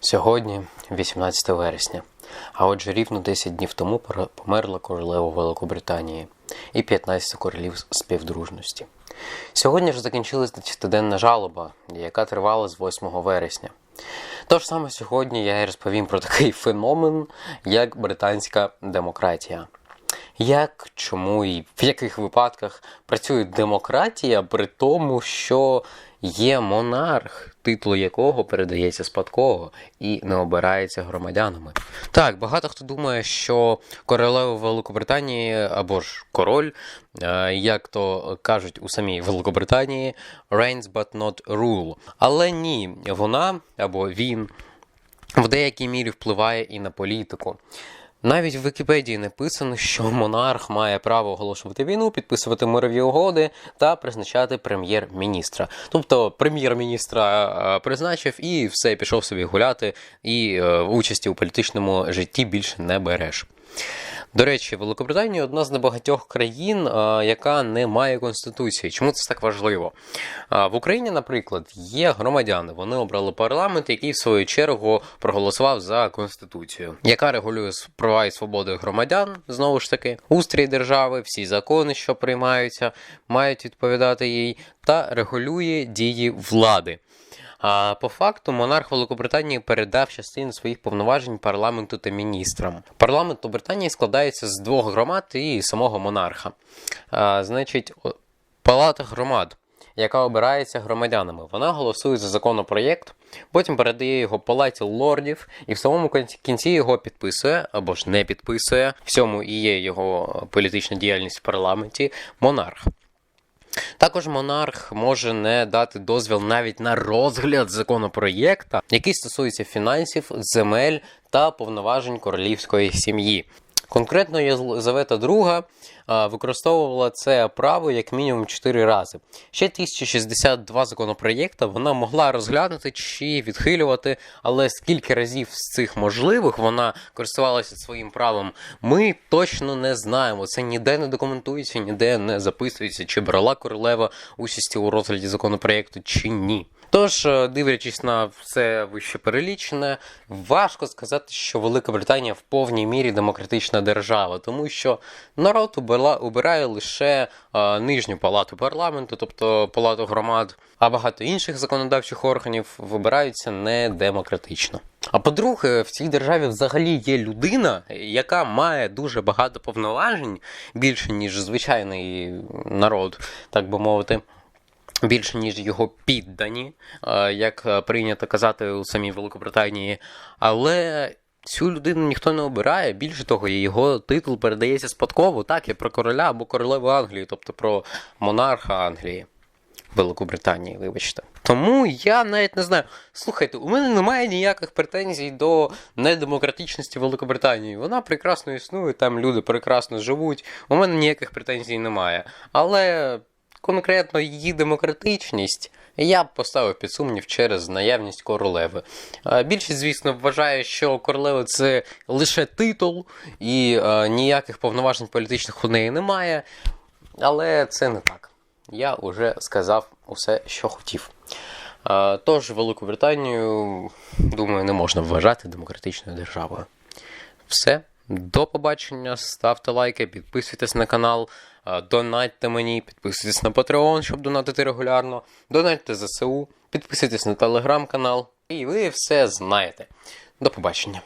Сьогодні 18 вересня, а отже рівно 10 днів тому померла королева Великобританії і 15 королів співдружності. Сьогодні ж закінчилась 10-денна жалоба, яка тривала з 8 вересня. Тож саме сьогодні я і розповім про такий феномен, як британська демократія. Як, чому і в яких випадках працює демократія при тому, що є монарх, титул якого передається спадково і не обирається громадянами? Так, багато хто думає, що королева Великобританії або ж король, е, як то кажуть у самій Великобританії, reigns but not rule. Але ні, вона або він в деякій мірі впливає і на політику. Навіть в Вікіпедії написано, що монарх має право оголошувати війну, підписувати мирові угоди та призначати прем'єр-міністра. Тобто прем'єр-міністра е, призначив і все, пішов собі гуляти, і е, участі у політичному житті більше не береш. До речі, Великобританія одна з небагатьох країн, яка не має конституції. Чому це так важливо? В Україні, наприклад, є громадяни. Вони обрали парламент, який в свою чергу проголосував за конституцію, яка регулює права і свободи громадян. Знову ж таки, устрій держави, всі закони, що приймаються, мають відповідати їй, та регулює дії влади. А по факту монарх Великобританії передав частину своїх повноважень парламенту та міністрам. Парламент у Британії складається з двох громад і самого монарха. А, значить, палата громад, яка обирається громадянами, вона голосує за законопроєкт, потім передає його палаті лордів, і в самому кінці- його підписує або ж не підписує. В цьому і є його політична діяльність в парламенті монарх. Також монарх може не дати дозвіл навіть на розгляд законопроєкта, який стосується фінансів, земель та повноважень королівської сім'ї. Конкретно Єлизавета II використовувала це право як мінімум 4 рази. Ще 1062 законопроєкта вона могла розглянути чи відхилювати, але скільки разів з цих можливих вона користувалася своїм правом, ми точно не знаємо. Це ніде не документується, ніде не записується, чи брала королева участі у розгляді законопроєкту чи ні. Тож, е, дивлячись на все вище перелічене, важко сказати, що Велика Британія в повній мірі демократична держава, тому що народ убила- обирає лише нижню палату парламенту, тобто палату громад, а багато інших законодавчих органів вибираються не демократично. А по-друге, в цій державі взагалі є людина, яка має дуже багато повноважень, більше ніж звичайний народ, так би мовити більше ніж його піддані, як прийнято казати у самій Великобританії. Але цю людину ніхто не обирає. Більше того, його титул передається спадково, так, як про короля або королеву Англії, тобто про монарха Англії. Великобританії, вибачте. Тому я навіть не знаю. Слухайте, у мене немає ніяких претензій до недемократичності Великобританії. Вона прекрасно існує, там люди прекрасно живуть. У мене ніяких претензій немає. Але конкретно її демократичність я б поставив під сумнів через наявність королеви. Е, Більшість, звісно, вважає, що королева це лише титул, і е, ніяких повноважень політичних у неї немає. Але це не так. Я вже сказав усе, що хотів. Е, Тож Велику Британію, думаю, не можна вважати демократичною державою. Все. До побачення. Ставте лайки, підписуйтесь на канал, е, донатьте мені, підписуйтесь на Patreon, щоб донатити регулярно. Донатьте ЗСУ, підписуйтесь на телеграм-канал, і ви все знаєте. До побачення.